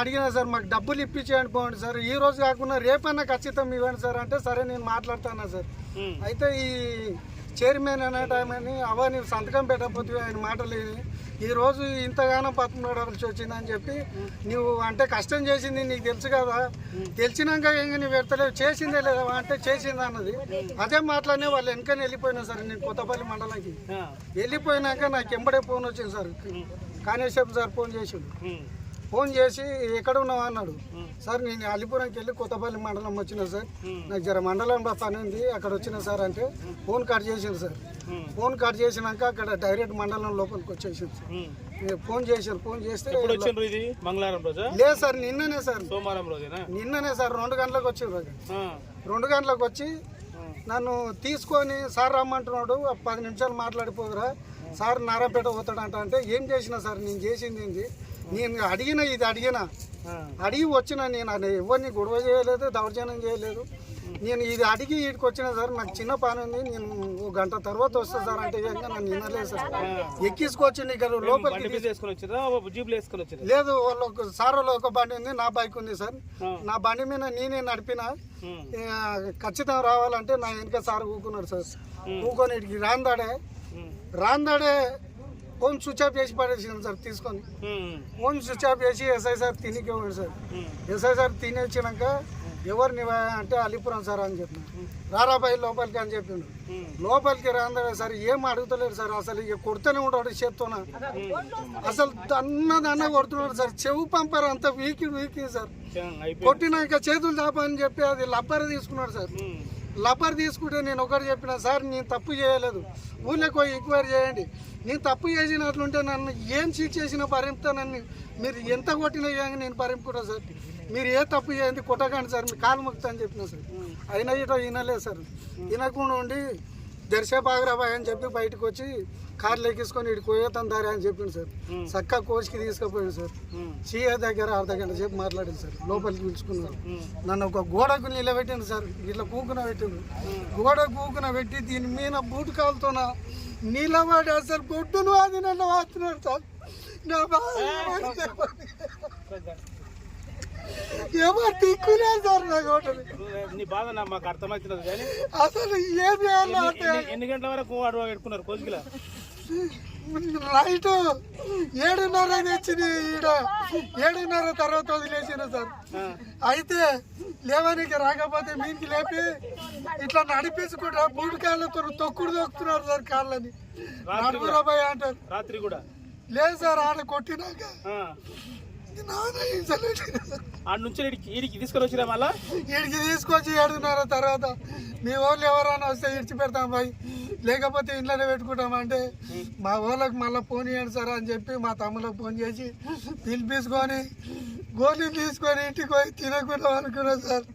అడిగినా సార్ మాకు డబ్బులు ఇప్పించేయండి పోండి సార్. ఈ రోజు కాకుండా రేపన్నా ఖచ్చితం ఇవ్వండి సార్ అంటే సరే నేను మాట్లాడతాను సార్. అయితే ఈ చైర్మన్ అనే టైంని అవ నీవు సంతకం పెట్టకపోతే ఆయన మాటలు విని ఈ రోజు ఇంతగానో పట్టుకోవాల్సి వచ్చిందని చెప్పి నువ్వు అంటే కష్టం చేసింది నీకు తెలుసు కదా. తెలిసినాక ఇంకా నువ్వు పెడతలేవు చేసిందే లేదా అంటే చేసింది అన్నది. అదే మాటలనే వాళ్ళు వెనకని వెళ్ళిపోయినా సార్ నేను కొత్తపల్లి మండలానికి. వెళ్ళిపోయినాక నాకు ఎంబడే ఫోన్ వచ్చింది సార్. కానిస్టేబుల్ సార్ ఫోన్ చేసిండు. ఫోన్ చేసి ఎక్కడ ఉన్నావు? అన్నాడు. సార్ నేను అలిపురంకి వెళ్ళి కొత్తపల్లి మండలం వచ్చిన సార్. నాకు జర మండలం పని ఉంది అక్కడ వచ్చిన సార్ అంటే ఫోన్ కట్ చేసింది సార్. ఫోన్ కట్ చేసినాక అక్కడ డైరెక్ట్ మండలం లోపలికి వచ్చేసింది సార్. ఫోన్ చేశారు. ఫోన్ చేస్తే లేదు సార్ నిన్ననే సార్. నిన్ననే సార్ రెండు గంటలకు వచ్చిండ్రు ఆ. రెండు గంటలకు వచ్చి నన్ను తీసుకొని సార్ రమ్మంటున్నాడు. పది నిమిషాలు మాట్లాడిపోదురా. సార్ నారాపేట పోతాడంట అంటే ఏం చేసిన సార్? నేను చేసింది ఏంది? నేను అడిగిన ఇది అడిగిన. అడిగి వచ్చిన నేను అది ఎవరిని గొడవ చేయలేదు దౌర్జన్యం చేయలేదు. నేను ఇది అడిగి వీడికి వచ్చిన సార్ నాకు చిన్న పని ఉంది. నేను ఒక గంట తర్వాత వస్తా సార్ అంటే నన్ను వినలేదు సార్. ఎక్కించుకొచ్చింది ఇక్కడ లోపలికి లేదు వాళ్ళు ఒక సార్ వాళ్ళు ఒక బండి ఉంది నా బైక్ ఉంది సార్. నా బండి మీద నేనే నడిపిన. ఖచ్చితంగా రావాలంటే నా వెనక సార్ కూకున్నాడు సార్. కూకొని ఇటుకి రాందాడే. రాందాడే ఫోన్ స్విచ్ ఆఫ్ చేసి పడేసింది సార్ తీసుకొని. ఫోన్ స్విచ్ ఆఫ్ చేసి ఎస్ఐ సార్ తినికి ఇవ్వండి సార్. ఎస్ఐ సార్ తినేచ్చినాక ఎవరిని అంటే అలిపురం సార్ అని చెప్పిన రారాబాయి లోపలికి అని చెప్పిండు. లోపలికి రాందాడే సార్ ఏం అడుగుతలేడు సార్ అసలు ఇక కొడుతూనే ఉంటాడు చేత్తోన. అసలు అన్నది అన్న కొడుతున్నాడు సార్ చెవు పంపర్ అంత వీకి వీకి సార్. కొట్టినాక చేతులు చాపని చెప్పి అది లబ్బర్ తీసుకున్నాడు సార్. లబ్బర్ తీసుకుంటే నేను ఒకటి చెప్పిన సార్ నేను తప్పు చేయలేదు. ఊళ్ళకి పోయి ఎంక్వైరీ చేయండి. నేను తప్పు చేసినట్లుంటే నన్ను ఏం చీట్ చేసినా భరింపుతానని మీరు ఎంత కొట్టినా కానీ నేను పరిమికుంటా సార్. మీరు ఏ తప్పు చేయండి కొట్టకండి సార్ మీ కాలు మొక్కుతా అని చెప్పిన సార్. అయినా ఇటో వినలేదు సార్. వినకుండా ఉండి దర్శా బాగరాబాయ్ అని చెప్పి బయటకు వచ్చి కార్లు ఎక్కించుకొని ఇటు పోయేతాను దారి అని చెప్పింది సార్. చక్క కోచ్కి తీసుకుపోయింది సార్. సీఏ దగ్గర అర్ధ గంట సేపు మాట్లాడింది సార్. లోపలికి పిలుచుకున్నారు. నన్ను ఒక గోడకు నిలబెట్టింది సార్. ఇట్లా కూకున పెట్టింది గోడ కూకున పెట్టి దీని మీద బూట్ కాలుతోన నిలబడి అసలు గొడ్డును అది నన్ను వాస్తున్నాడు సార్. నా బాధ? ఎవరు దిక్కులేదు సార్ నా గోడని నీ బాధ మాకు అర్థమవుతున్నది కానీ అసలు ఏం చేయాలో ఎన్ని- ఎన్ని గంటల వరకు అడవ పెట్టుకున్నారు కోసికిలా నైట్ ఏడున్నర తెచ్చింది ఈడ. ఏడున్నర తర్వాత వదిలేసిన సార్. అయితే లేవనికి రాకపోతే మీనికి లేపి ఇట్లా నడిపించుకుంటా మూడు కాళ్ళతో తొక్కుడు తొక్కుతున్నారు సార్ కాళ్ళని. నడుగురా భయ అంటారు. రాత్రి కూడా? లేదు సార్ ఆడ కొట్టినాక. ఆ. ఆడ నుంచి ఈడికి తీసుకొని వచ్చిరా మళ్ళా? ఈడికి తీసుకొచ్చి ఏడున్నర తర్వాత మీ వాళ్ళు ఎవరైనా వస్తే ఇడిచి పెడతాం బాయ్. లేకపోతే ఇంట్లోనే పెట్టుకుంటామంటే మా వాళ్ళకి మళ్ళీ ఫోన్ ఇవ్వండి సార్ అని చెప్పి మా తమ్ముళ్ళకి ఫోన్ చేసి పిలిపించుకొని గోళీలు తీసుకొని ఇంటికి పోయి తినకుండా అనుకున్నా సార్.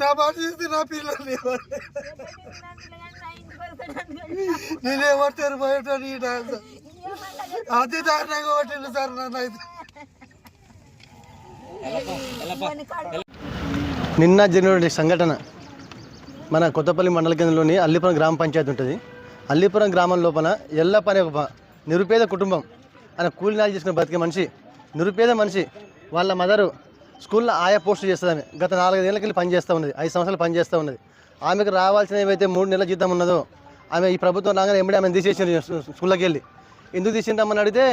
నా పరిస్థితి నా పిల్లలు ఎవరు నేను ఎవరు పోయేటో ఈ సార్ అతి దారుణంగా కొట్టిండు సార్ నన్ను అయితే. నిన్న జరిగినటువంటి సంఘటన మన కొత్తపల్లి మండల కేంద్రంలోని అల్లిపురం గ్రామ పంచాయతీ ఉంటుంది. అల్లిపురం గ్రామం లోపల ఎల్లప్ప అనే ఒక నిరుపేద కుటుంబం ఆయన కూలినాలు చేసుకుని బతికే మనిషి నిరుపేద మనిషి వాళ్ళ మదరు స్కూల్లో ఆయా పోస్ట్ చేస్తుంది గత నాలుగైదేళ్ళకి వెళ్ళి పనిచేస్తూ ఉన్నది ఐదు సంవత్సరాలు పనిచేస్తూ ఉన్నది. ఆమెకు రావాల్సిన ఏవైతే మూడు నెలల జీతం ఉన్నదో ఆమె ఈ ప్రభుత్వం రాగానే ఎంబడి ఆమె తీసేసింది స్కూల్లోకి వెళ్ళి. ఎందుకు తీసిందామని అడిగితే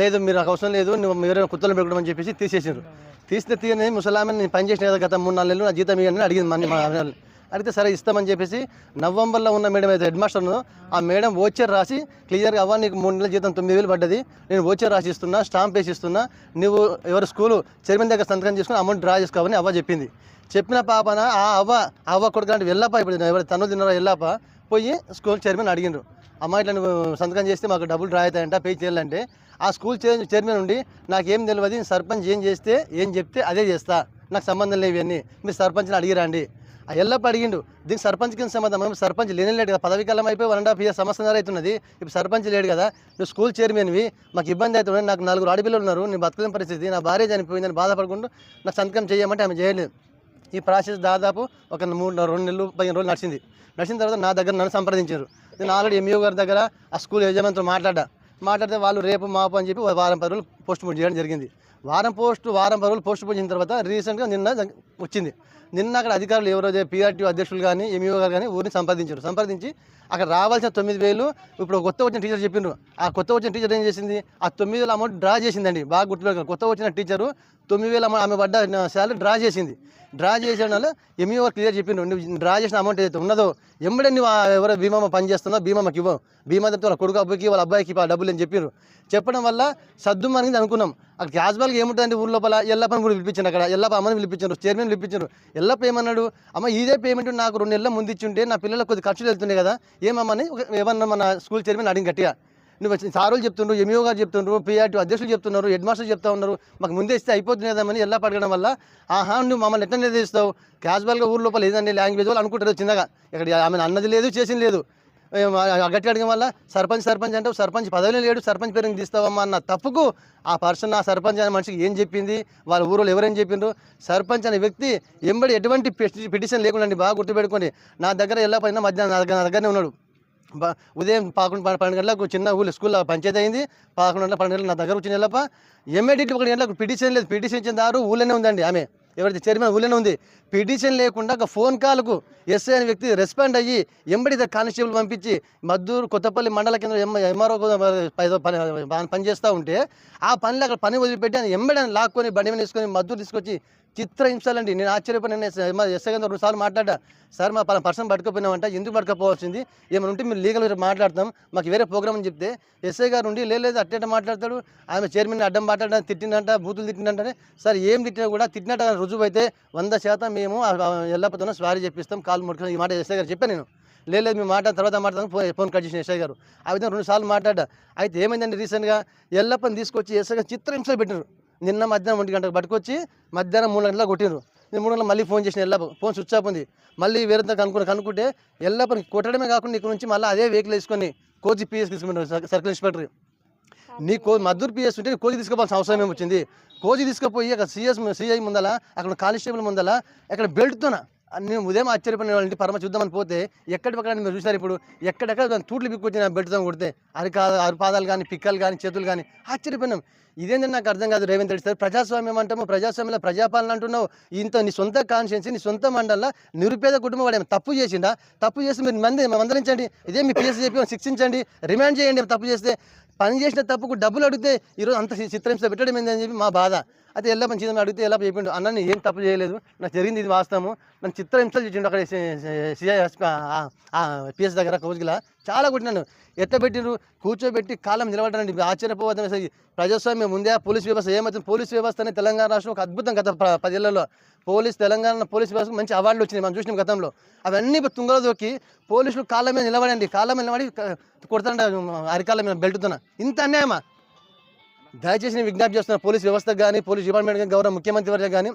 లేదు మీరు నాకు అవసరం లేదు మీరు కుత్తలు పెట్టుకోమని చెప్పేసి తీసేసారు తీస్తే తీయని ముసలామె నేను పని చేసిన కదా గత మూడు నాలుగు నెలలు నా జీతం ఇవ్వని అడిగింది మన మా అడిగితే సరే ఇస్తామని చెప్పేసి నవంబర్లో ఉన్న మేడం అయితే హెడ్ మాస్టర్ ఆ మేడం ఓచర్ రాసి క్లియర్గా అవ్వ నీకు మూడు నెలల జీతం తొమ్మిది వేలు పడ్డది నేను ఓచర్ రాసి ఇస్తున్నా స్టాంప్ వేసి ఇస్తున్నా నువ్వు ఎవరు స్కూలు చైర్మన్ దగ్గర సంతకం చేసుకుని అమౌంట్ డ్రా చేసుకోవని అవ్వ చెప్పింది. చెప్పిన పాపన ఆ అవ్వ ఆ అవ్వ కొడుకు అంటే వెళ్ళప్ప ఇప్పుడు ఎవరు తను తిన్నారో వెళ్ళప్ప పోయి స్కూల్ చైర్మన్ అడిగిండ్రు. అమ్మ ఇట్లా నువ్వు సంతకం చేస్తే మాకు డబ్బులు డ్రా అవుతాయంట పే చేయాలంటే. ఆ స్కూల్ చైర్ చైర్మన్ ఉండి నాకేం తెలియదు సర్పంచ్ ఏం చేస్తే ఏం చెప్తే అదే చేస్తా. నాకు సంబంధం లేవు ఇవన్నీ. మీరు సర్పంచ్ని అడిగిరండి. ఆ ఎల్లప్ప అడిగిండు దీనికి సర్పంచ్కి సంబంధం? సర్పంచ్ లేనే లేడు కదా పదవి కాలం అయిపోయి వన్ అండ్ హాఫ్ ఇయర్ సంవత్సరం అవుతున్నది. ఇప్పుడు సర్పంచ్ లేడు కదా నువ్వు స్కూల్ చైర్మన్వి మాకు ఇబ్బంది అవుతుంది నాకు నలుగురు ఆడపిల్లలు ఉన్నారు నేను బతకలేని పరిస్థితి? నా భార్య చనిపోయిందని బాధపడకుండా నాకు సంతకం చేయమంటే ఆమె చేయలేదు. ఈ ప్రాసెస్ దాదాపు ఒక మూడు రెండు నెలలు పదిహేను రోజులు నడిచింది. నడిచిన తర్వాత నా దగ్గర నన్ను సంప్రదించారు. నేను ఆల్రెడీ ఎంఈఓ గారి దగ్గర ఆ స్కూల్ యజమానితో మాట్లాడా మాట్లాడితే వాళ్ళు రేపు మాపు అని చెప్పి వారం పది రోజులు పోస్ట్ పోన్ చేయడం జరిగింది. వారం పోస్ట్ వారం రోజులు పోస్ట్ పోయిన తర్వాత రీసెంట్గా నిన్న వచ్చింది. నిన్న అక్కడ అధికారులు ఎవరైతే పీఆర్టీ అధ్యక్షులు కానీ ఎంఈఓ గారు కానీ ఊరిని సంప్రదించారు. సంప్రదించి అక్కడ రావాల్సిన తొమ్మిది వేలు ఇప్పుడు కొత్త వచ్చిన టీచర్ చెప్పిండ్రు ఆ కొత్త వచ్చిన టీచర్ ఏం చేసింది? ఆ తొమ్మిది వేల అమౌంట్ డ్రా చేసిందండి. బాగా గుర్తుపెట్టుకోవాలి కొత్త వచ్చిన టీచరు తొమ్మిది వేలు ఆమె పడ్డ శాలరీ డ్రా చేసింది. డ్రా చేసిన వాళ్ళు వర్క్ క్లియర్ చెప్పిండు నువ్వు డ్రా చేసిన అమౌంట్ ఏదైతే ఉన్నదో ఎంబడే నువ్వు ఎవరో బీమా పని చేస్తున్నావు బీమాకి ఇవ్వం. బీమా తప్పితే వాళ్ళ కొడుకు అబ్బాయికి వాళ్ళ అబ్బాయికి ఆ డబ్బులు అని చెప్పారు చెప్పడం వల్ల సద్దు మనకి అనుకున్నాం. అక్కడ క్యాజువల్గా ఏముంటుందండి ఊరు లోపల ఎల్లప్పని కూడా పిలిపించారు అక్కడ. ఎల్లప్ప అమ్మని పిలిపించారు చైర్మన్ పిలిపించారు ఎల్లప్ప ఏమన్నాడు? అమ్మ ఇదే పేమెంట్ నాకు రెండు నెలల ముందు ఇచ్చి ఉంటే నా పిల్లలకు కొద్ది ఖర్చులు వెళ్తున్నాయి కదా. ఏమమ్మని? ఏమన్నా మన స్కూల్ చైర్మన్ అడిగి గట్టిగా. నువ్వు వచ్చి సారులు చెప్తుండ్రు ఎంఈఓ గారు చెప్తుండ్రు పిఆర్టీ అధ్యక్షులు చెప్తున్నారు హెడ్ మాస్టర్ చెప్తా ఉన్నారు. మాకు ముందే ఇస్తే అయిపోతుంది ఎలా పడగడం వల్ల? ఆహా నువ్వు మమ్మల్ని ఎట్లా నిర్దేశిస్తావు? క్యాజువల్గా ఊరు లోపల ఏదండి లాంగ్వేజ్ వాళ్ళు అనుకుంటారు చిన్నగా. ఇక్కడ ఆమె అన్నది లేదు చేసింది లేదు. ఏం గట్టి అడగడం వల్ల సర్పంచ్ సర్పంచ్ అంటే సర్పంచ్ పదవిలో లేడు సర్పంచ్ పేరుని తీస్తావమ్మా అన్న తప్పుకు ఆ పర్సన్ ఆ సర్పంచ్ అనే మనిషికి ఏం చెప్పింది? వాళ్ళ ఊరిలో ఎవరేం చెప్పిండ్రు? సర్పంచ్ అనే వ్యక్తి ఎంబడి ఎటువంటి పిటిషన్ లేకుండా బాగా గుర్తుపెట్టుకోండి. నా దగ్గర ఎలా పైన మధ్యాహ్నం నా దగ్గర నా దగ్గరనే ఉన్నాడు. ఉదయం పదకొండు పన్నెండు గంటలకు చిన్న ఊళ్ళో స్కూల్లో పంచాయతీ అయింది. పదకొండు గంటల పన్నెండు గంటల నా దగ్గర వచ్చిన వెళ్ళప్ప ఎమ్మెడిట్ ఒకటి గంటలకు పిటిషన్ లేదు. పిటిషన్ ఇచ్చిన దారు ఊళ్ళోనే ఉందండి ఆమె. ఎవరైతే చైర్మన్ ఊళ్ళోనే ఉంది. పిటిషన్ లేకుండా ఒక ఫోన్ కాల్కు ఎస్ఐ అనే వ్యక్తి రెస్పాండ్ అయ్యి ఎంబడి కానిస్టేబుల్ పంపించి మద్దూరు కొత్తపల్లి మండల కేంద్రం ఎం ఎంఆర్ఓ పని పనిచేస్తూ ఉంటే ఆ పనిలో అక్కడ పని వదిలిపెట్టి ఆయన ఎంబడి లాక్కొని బండి మీద తీసుకొని మద్దూరు తీసుకొచ్చి చిత్రహింసలండి. నేను ఆశ్చర్యపోయిన మా ఎస్ఐ గారితో రెండు సార్లు మాట్లాడా సార్ మా పలానా పర్సన్ పట్టుకుపోయినామంట ఎందుకు పట్టుకపోవాల్సింది ఏమైనా ఉంటే మేము లీగల్ మాట్లాడతాం. మాకు వేరే ప్రోగ్రామ్ అని చెప్తే ఎస్ఐ గారు ఉండి లేదు అట్టేట మాట్లాడతాడు. ఆమె చైర్మన్ అడ్డం మాట్లాడ తిట్టిందంట బూతులు తిట్టిందంటే సార్ ఏం తిట్టినా కూడా తిట్టినట్టు రుజువు అయితే వంద శాతం మేము ఎల్లపతోనే స్వారీ చెప్పిస్తాం కాలు ముట్టుకుని ఈ మాట ఎస్ఐ గారు చెప్పాను నేను. లేదు మేము మాట్లాడిన తర్వాత మాట్లాడదాం ఫోన్ ఫోన్ కట్ చేసిన ఎస్ఐ గారు. ఆ విధంగా రెండు సార్లు మాట్లాడా అయితే ఏమైందండి రీసెంట్గా? ఎల్లప్పని తీసుకొచ్చి ఎస్ఐ గారు చిత్రహింసలు పెట్టారు నిన్న మధ్యాహ్నం ఒంటి గంటకు పట్టుకొచ్చి మధ్యాహ్నం మూడు గంటలకు కొట్టిండ్రు నేను మూడు గంటలకు మళ్ళీ ఫోన్ చేసిన ఎల్లప్ప ఫోన్ స్విచ్ ఆఫ్ ఉంది. మళ్ళీ వేరే కనుక్కుని కనుక్కుంటే ఎల్లప్పని కొట్టడమే కాకుండా ఇక్కడ నుంచి మళ్ళీ అదే వెహికల్ వేసుకొని కోచి పిఎస్ తీసుకుంటారు సర్కిల్ ఇన్స్పెక్టర్ నీ కో మద్దూరు పిఎస్ ఉంటే కోచి తీసుకోవాల్సిన అవసరం ఏమి వచ్చింది? కోచి తీసుకుపోయి అక్కడ సిఎస్ సిఐ ముందల అక్కడ కానిస్టేబుల్ ముందల అక్కడ బెల్ట్తోన నేను ఉదయం ఆశ్చర్యపోయిన వాళ్ళ పరమ చూద్దామని పోతే ఎక్కడి పక్కన మీరు చూసారు ఇప్పుడు? ఎక్కడెక్కడ దాని తూట్లు బిక్కొచ్చిన బెల్ట్తో కొడితే అరికా అరిపాదాలు కానీ పిక్కలు కానీ చేతులు కానీ ఆశ్చర్యపోయినాం. ఇదేంటంటే నాకు అర్థం కాదు రేవంత్ రెడ్డి సార్. ప్రజాస్వామ్యం అంటాము ప్రజాస్వామ్యంలో ప్రజాపాలన అంటున్నావు. ఇంత నీ సొంత కాన్షియన్స్ నీ సొంత మండలంలో నిరుపేద కుటుంబం వాడు తప్పు చేసిండా? తప్పు చేసి మీరు మంది మందలించండి. ఇదే మీ పిఎస్ చెప్పి శిక్షించండి. రిమాండ్ చేయండి తప్పు చేస్తే. పని చేసిన తప్పుకు డబ్బులు అడిగితే ఈరోజు అంత చి- చిత్రహింస పెట్టడం ఏందని చెప్పి మా బాధ. అయితే ఎలా మంచి అడిగితే ఎలా చెప్పిండు? అన్న నేను ఏం తప్పు చేయలేదు. నాకు జరిగింది ఇది వాస్తవము. నన్ను చిత్రహింసలు చేసిండు అక్కడ సిఐ పిఎస్ దగ్గర కోజ్గిలా. చాలా కొట్టినాను. ఎట్ట కూర్చోబెట్టి కాలం నిలబడ్డానండి. ఆశ్చర్యపోవద్దని అసలు ప్రజాస్వామ్యం ముందే పోలీస్ వ్యవస్థ ఏమవుతుంది? పోలీస్ వ్యవస్థ అనేది తెలంగాణ రాష్ట్రం ఒక అద్భుతం గత పదేళ్ళలో పోలీస్ తెలంగాణ పోలీస్ వ్యవస్థకు మంచి అవార్డులు వచ్చినాయి. మనం చూసినాం గతంలో. అవన్నీ తుంగలో దొక్కి పోలీసులు కాళ్ళ మీద నిలబడండి. కాళ్ళ మీద నిలబడి క- అరికాళ్ళ మీద బెల్టుతున్నా ఇంత అన్యాయమా? దయచేసి నేను విజ్ఞప్తి చేస్తున్నాను పోలీస్ వ్యవస్థకు కానీ పోలీస్ డిపార్ట్మెంట్ కానీ గౌరవ ముఖ్యమంత్రి వర్గ కానీ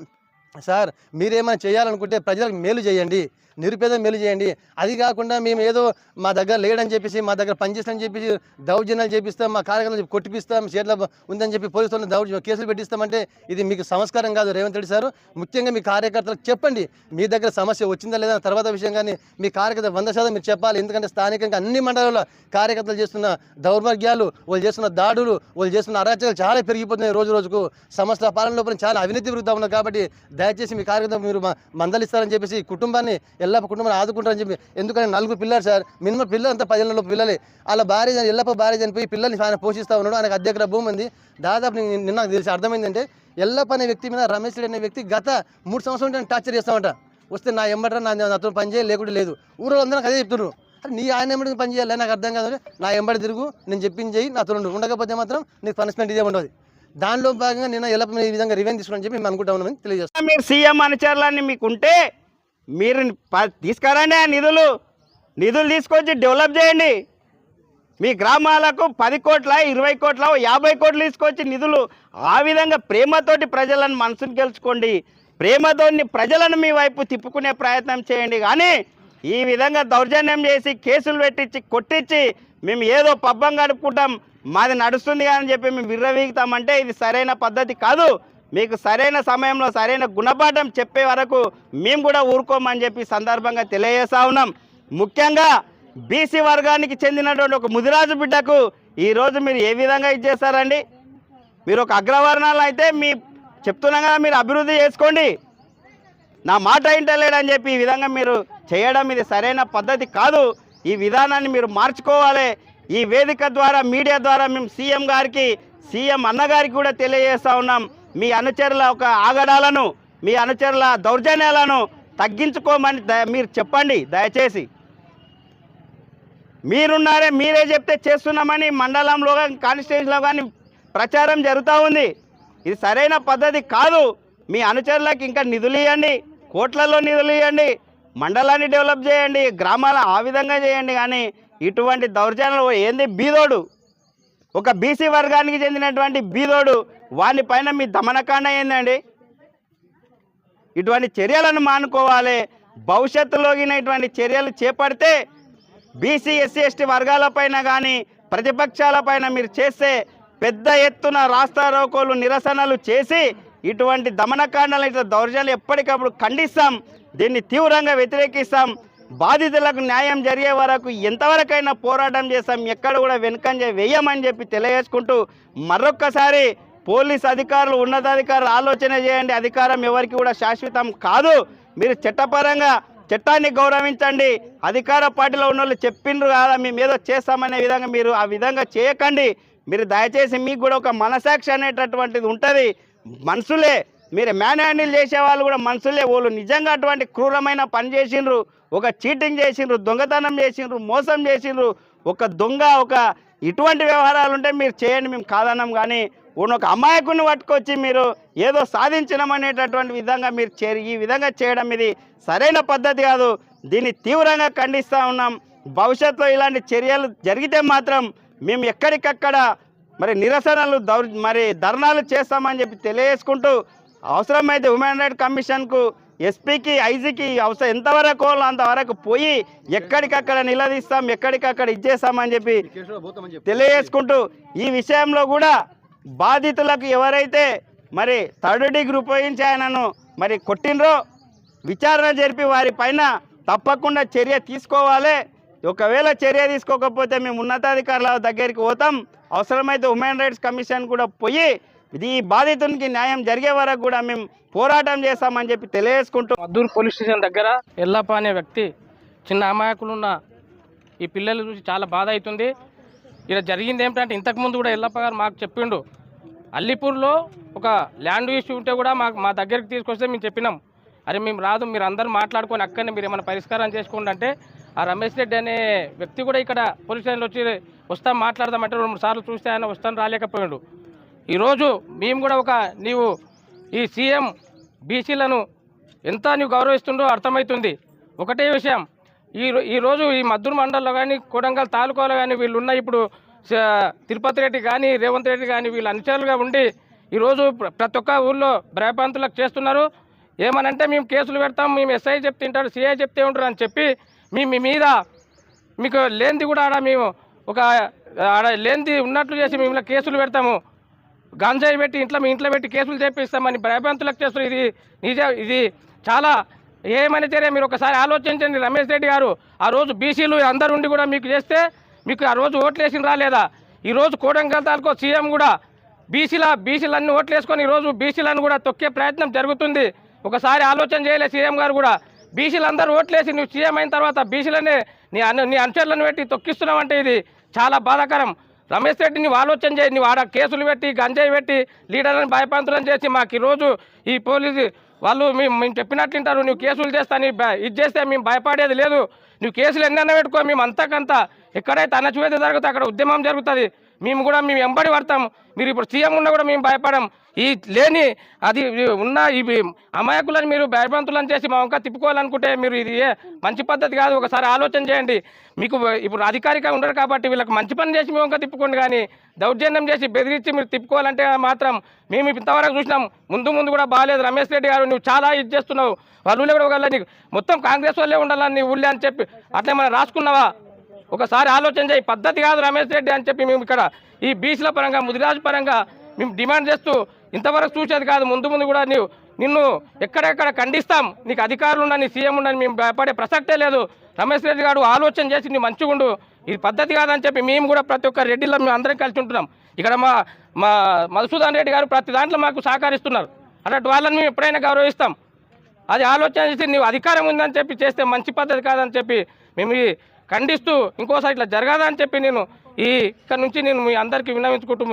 సార్ మీరేమైనా చేయాలనుకుంటే ప్రజలకు మేలు చేయండి. నిరుపేద మేలు చేయండి. అది కాకుండా మేము ఏదో మా దగ్గర లేడని చెప్పేసి మా దగ్గర పనిచేస్తామని చెప్పేసి దౌర్జన్యాలు చేపిస్తాం మా కార్యక్రమాలు కొట్టిపిస్తాం చేతిలో ఉందని చెప్పి పోలీసులను దౌర్జ కేసులు పెట్టిస్తామంటే ఇది మీకు సంస్కారం కాదు రేవంత్ రెడ్డి సార్. ముఖ్యంగా మీ కార్యకర్తలకు చెప్పండి మీ దగ్గర సమస్య వచ్చిందా లేదా తర్వాత విషయం కానీ మీ కార్యకర్త వంద శాతం మీరు చెప్పాలి. ఎందుకంటే స్థానికంగా అన్ని మండలాల్లో కార్యకర్తలు చేస్తున్న దౌర్భాగ్యాలు వాళ్ళు చేస్తున్న దాడులు వాళ్ళు చేస్తున్న అరాచకాలు చాలా పెరిగిపోతున్నాయి రోజు రోజుకు. సంస్థల పాలన లోపల చాలా అవినీతి పెరుగుతూ ఉన్నారు కాబట్టి దయచేసి మీ కార్యకర్త మీరు మందలిస్తారని చెప్పేసి కుటుంబాన్ని ఎల్లప్ప కుటుంబం ఆదుకుంటారని చెప్పి ఎందుకంటే నలుగురు పిల్లలు సార్ మినిమం పిల్లలు అంతా పదిహేనులో పిల్లలే. వాళ్ళ భార్య ఎల్లప్ప భార్య చనిపోయి పిల్లల్ని ఆయన పోషిస్తూ ఉన్నాడు ఆయనకు అధ్యక్ష భూమి ఉంది. దాదాపు నిన్న నాకు తెలిసి అర్థమైందంటే ఎల్లప్ప అనే వ్యక్తి మీద రమేష్ అనే వ్యక్తి గత మూడు సంవత్సరాలు నేను టార్చర్ చేస్తామంట. వస్తే నా ఎంబడ్రా నా అతను పనిచేయాలి లేకుండా లేదు. ఊరో అందరూ అదే చెప్తున్నారు. అరే నీ ఆయన ఎంబడి పని చేయాలి నాకు అర్థం కాదు నా ఎంబడి తిరుగు నేను చెప్పింది నా నాతో ఉండకపోతే మాత్రం నీకు పనిష్మెంట్ ఇదే ఉండదు దానిలో భాగంగా నేను ఎలా ఈ విధంగా రివెన్ తీసుకుని చెప్పి మేము అనుకుంటా ఉన్నామని తెలియజేస్తాను మీరు సీఎం అనుచరులన్నీ మీకుంటే మీరు ప- తీసుకురండి ఆ నిధులు. నిధులు తీసుకొచ్చి డెవలప్ చేయండి. మీ గ్రామాలకు పది కోట్ల ఇరవై కోట్ల యాభై కోట్లు తీసుకొచ్చి నిధులు. ఆ విధంగా ప్రేమతోటి ప్రజలను మనసును గెలుచుకోండి. ప్రేమతోని ప్రజలను మీ వైపు తిప్పుకునే ప్రయత్నం చేయండి. కానీ ఈ విధంగా దౌర్జన్యం చేసి కేసులు పెట్టించి కొట్టించి మేము ఏదో పబ్బం గడుపుకుంటాం మాది నడుస్తుంది అని చెప్పి మేము విర్రవీగుతామంటే ఇది సరైన పద్ధతి కాదు. మీకు సరైన సమయంలో సరైన గుణపాఠం చెప్పే వరకు మేము కూడా ఊరుకోమని చెప్పి సందర్భంగా తెలియజేస్తా ఉన్నాం. ముఖ్యంగా బీసీ వర్గానికి చెందినటువంటి ఒక ముదిరాజు బిడ్డకు ఈరోజు మీరు ఏ విధంగా ఇచ్చేస్తారండి మీరు ఒక అగ్రవర్ణాలు అయితే మీ చెప్తున్నాం కదా మీరు అభివృద్ధి చేసుకోండి. నా మాట ఇంటలేడని చెప్పి ఈ విధంగా మీరు చేయడం ఇది సరైన పద్ధతి కాదు. ఈ విధానాన్ని మీరు మార్చుకోవాలి. ఈ వేదిక ద్వారా మీడియా ద్వారా మేము సీఎం గారికి సీఎం అన్నగారికి కూడా తెలియజేస్తా ఉన్నాం. మీ అనుచరుల ఒక ఆగడాలను మీ అనుచరుల దౌర్జన్యాలను తగ్గించుకోమని మీరు చెప్పండి దయచేసి. మీరున్నారే మీరే చెప్తే చేస్తున్నామని మండలంలో కానీ కాన్స్టిట్యూషన్లో కానీ ప్రచారం జరుగుతూ ఉంది. ఇది సరైన పద్ధతి కాదు. మీ అనుచరులకు ఇంకా నిధులు ఇవ్వండి కోట్లలో నిధులు ఇవ్వండి మండలాన్ని డెవలప్ చేయండి గ్రామాల ఆ విధంగా చేయండి కానీ ఇటువంటి దౌర్జన్యాలు ఏంది? బీదోడు. ఒక బీసీ వర్గానికి చెందినటువంటి బీదోడు వాని పైన మీ దమనకాండ ఏందండి? ఇటువంటి చర్యలను మానుకోవాలి. భవిష్యత్తులో ఇటువంటి చర్యలు చేపడితే బీసీ ఎస్సీ ఎస్టీ వర్గాలపైన కానీ ప్రతిపక్షాలపైన మీరు చేస్తే పెద్ద ఎత్తున రాస్తారోకోలు నిరసనలు చేసి ఇటువంటి దమనకాండలు ఇట్లా దౌర్జన్యాలు ఎప్పటికప్పుడు ఖండిస్తాం. దీన్ని తీవ్రంగా వ్యతిరేకిస్తాం. బాధితులకు న్యాయం జరిగే వరకు ఎంతవరకైనా పోరాటం చేస్తాం. ఎక్కడ కూడా వెనుకంజ వేయమని చెప్పి తెలియజేసుకుంటూ మరొక్కసారి పోలీస్ అధికారులు ఉన్నతాధికారులు ఆలోచన చేయండి. అధికారం ఎవరికి కూడా శాశ్వతం కాదు. మీరు చట్టపరంగా చట్టాన్ని గౌరవించండి. అధికార పార్టీలో ఉన్న వాళ్ళు చెప్పిండ్రు కదా మేము ఏదో చేస్తామనే విధంగా మీరు ఆ విధంగా చేయకండి. మీరు దయచేసి మీకు కూడా ఒక మనసాక్షి అనేటటువంటిది ఉంటుంది. మనుషులే మీరు మ్యాన్ హ్యాండిల్ చేసే వాళ్ళు కూడా మనుషులే. వాళ్ళు నిజంగా అటువంటి క్రూరమైన పని చేసిండ్రు. ఒక చీటింగ్ చేసిండ్రు దొంగతనం చేసిండ్రు మోసం చేసిండ్రు. ఒక దొంగ ఒక ఇటువంటి వ్యవహారాలు ఉంటే మీరు చేయండి మేము కాదన్నాం. కానీ ఉన్న ఒక అమాయకుని పట్టుకొచ్చి మీరు ఏదో సాధించినమనేటటువంటి విధంగా మీరు చే ఈ విధంగా చేయడం ఇది సరైన పద్ధతి కాదు. దీన్ని తీవ్రంగా ఖండిస్తూ ఉన్నాం. భవిష్యత్తులో ఇలాంటి చర్యలు జరిగితే మాత్రం మేము ఎక్కడికక్కడ మరి నిరసనలు దౌర్ మరి ధర్నాలు చేస్తామని చెప్పి తెలియజేసుకుంటూ అవసరమైతే హ్యూమన్ రైట్ కమిషన్కు ఎస్పీకి ఐజీకి అవసరం. ఎంతవరకు కావాలో అంతవరకు పోయి ఎక్కడికక్కడ నిలదీస్తాం ఎక్కడికక్కడ ఇచ్చేస్తామని చెప్పి తెలియజేసుకుంటూ ఈ విషయంలో కూడా బాధితులకు ఎవరైతే మరి థర్డ్ డిగ్రీ ఉపయోగించి ఆయనను మరి కొట్టినరో విచారణ జరిపి వారి పైన తప్పకుండా చర్య తీసుకోవాలి. ఒకవేళ చర్య తీసుకోకపోతే మేము ఉన్నతాధికారుల దగ్గరికి పోతాం. అవసరమైతే హ్యూమన్ రైట్స్ కమిషన్ కూడా పోయి ఇది బాధితునికి న్యాయం జరిగే వరకు కూడా మేము పోరాటం చేస్తామని చెప్పి తెలియజేసుకుంటూ మద్దూరు పోలీస్ స్టేషన్ దగ్గర ఎల్లప్ప అనే వ్యక్తి చిన్న అమాయకులున్న ఈ పిల్లలు చూసి చాలా బాధ అవుతుంది. ఇలా జరిగింది ఏమిటంటే ఇంతకుముందు కూడా ఎల్లప్ప గారు మాకు చెప్పిండు. అల్లిపూర్లో ఒక ల్యాండ్ ఇష్యూ ఉంటే కూడా మాకు మా దగ్గరికి తీసుకొస్తే మేము చెప్పినాం. అరే మేము రాదు మీరు అందరూ మాట్లాడుకొని అక్కడనే మీరు ఏమైనా పరిష్కారం చేసుకోండి అంటే ఆ రమేష్ రెడ్డి అనే వ్యక్తి కూడా ఇక్కడ పోలీస్ స్టేషన్లో వచ్చి వస్తాం మాట్లాడదామంటే రెండు మూడు సార్లు చూస్తే ఆయన వస్తాను రాలేకపోయాడు. ఈరోజు మేము కూడా ఒక నీవు ఈ సీఎం బీసీలను ఎంత నువ్వు గౌరవిస్తుండో అర్థమవుతుంది. ఒకటే విషయం ఈ ఈరోజు ఈ మద్దూరు మండలంలో కానీ కొడంగల్ తాలూకాలో కానీ వీళ్ళు ఉన్న ఇప్పుడు తిరుపతి రెడ్డి కానీ రేవంత్ రెడ్డి కానీ వీళ్ళు అనుచరులుగా ఉండి ఈరోజు ప్ర- ప్రతి ఒక్క ఊళ్ళో భయప్రాంతులకు చేస్తున్నారు. ఏమనంటే మేము కేసులు పెడతాం మేము ఎస్ఐ చెప్తుంటారు సీఐ సిఐ చెప్తే ఉంటారు అని చెప్పి మేము మీ మీద మీకు లేనిది కూడా ఆడ మేము ఒక ఆడ లేనిది ఉన్నట్లు చేసి మేము కేసులు పెడతాము. గంజాయి పెట్టి ఇంట్లో మీ ఇంట్లో పెట్టి కేసులు చేపిస్తామని భయభ్రాంతులకు చేస్తున్నారు. ఇది నిజ ఇది చాలా ఏమైనా సరే మీరు ఒకసారి ఆలోచించండి. రమేష్ రెడ్డి గారు ఆ రోజు బీసీలు అందరు ఉండి కూడా మీకు చేస్తే మీకు ఆ రోజు ఓట్లు వేసిన రాలేదా ఈరోజు రోజు కోడంగల్ తాలూకు సీఎం కూడా బీసీల బీసీలన్నీ ఓట్లు వేసుకొని ఈరోజు బీసీలను కూడా తొక్కే ప్రయత్నం జరుగుతుంది. ఒకసారి ఆలోచన చేయలే సీఎం గారు కూడా. బీసీలందరూ ఓట్లేసి నువ్వు సీఎం అయిన తర్వాత బీసీలనే నీ అను నీ అనుచరులను పెట్టి తొక్కిస్తున్నావంటే ఇది చాలా బాధాకరం. రమేష్ రెడ్డి నువ్వు ఆలోచన చేయి. నువ్వు ఆడ కేసులు పెట్టి గంజాయి పెట్టి లీడర్లను భయపంతులను చేసి మాకు ఈరోజు ఈ పోలీసు వాళ్ళు మేము మేము చెప్పినట్లు వింటారు. నువ్వు కేసులు చేస్తా నీ ఇది చేస్తే మేము భయపడేది లేదు. నువ్వు కేసులు ఎన్నైనా పెట్టుకో మేము అంతకంత ఎక్కడైతే అణచివేత జరుగుతుంది అక్కడ ఉద్యమం జరుగుతుంది. మేము కూడా మేము ఎంబడి పడతాం. మీరు ఇప్పుడు సీఎం ఉన్నా కూడా మేము భయపడం. ఈ లేని అది ఉన్న ఇవి అమాయకులను మీరు భయభ్రాంతులను చేసి మా వంక తిప్పుకోవాలనుకుంటే మీరు ఇది ఏ మంచి పద్ధతి కాదు. ఒకసారి ఆలోచన చేయండి. మీకు ఇప్పుడు అధికారిగా ఉండరు కాబట్టి వీళ్ళకి మంచి పని చేసి మీ వంక తిప్పుకోండి కానీ దౌర్జన్యం చేసి బెదిరించి మీరు తిప్పుకోవాలంటే మాత్రం మేము ఇంతవరకు చూసినాం. ముందు ముందు కూడా బాగాలేదు రమేష్ రెడ్డి గారు నువ్వు చాలా ఇది చేస్తున్నావు. వాళ్ళ ఊళ్ళో కూడా ఒకవేళ నీకు మొత్తం కాంగ్రెస్ వాళ్ళే ఉండాలని నీ ఊళ్ళో అని చెప్పి అట్లా ఏమైనా రాసుకున్నావా? ఒకసారి ఆలోచన చేయి. పద్ధతి కాదు రమేష్ రెడ్డి అని చెప్పి మేము ఇక్కడ ఈ బీసీల పరంగా ముదిరాజు పరంగా మేము డిమాండ్ చేస్తూ ఇంతవరకు చూసేది కాదు. ముందు ముందు కూడా నీవు నిన్ను ఎక్కడెక్కడ ఖండిస్తాం. నీకు అధికారులు ఉండని సీఎం ఉండని మేము భయపడే ప్రసక్తే లేదు. రమేష్ రెడ్డి గారు ఆలోచన చేసి నీ మంచిగుండు ఇది పద్ధతి కాదని చెప్పి మేము కూడా ప్రతి ఒక్క రెడ్డిలో మేము అందరం కలిసి ఉంటున్నాం. ఇక్కడ మా మా మధుసూదన్ రెడ్డి గారు ప్రతి దాంట్లో మాకు సహకరిస్తున్నారు. అలాంటి వాళ్ళని మేము ఎప్పుడైనా గౌరవిస్తాం. అది ఆలోచన చేసి నీవు అధికారం ఉందని చెప్పి చేస్తే మంచి పద్ధతి కాదని చెప్పి మేము ఖండిస్తూ ఇంకోసారి ఇట్లా జరగదా అని చెప్పి నేను ఈ ఇక్కడ నుంచి నేను మీ అందరికీ విన్నవించుకుంటూ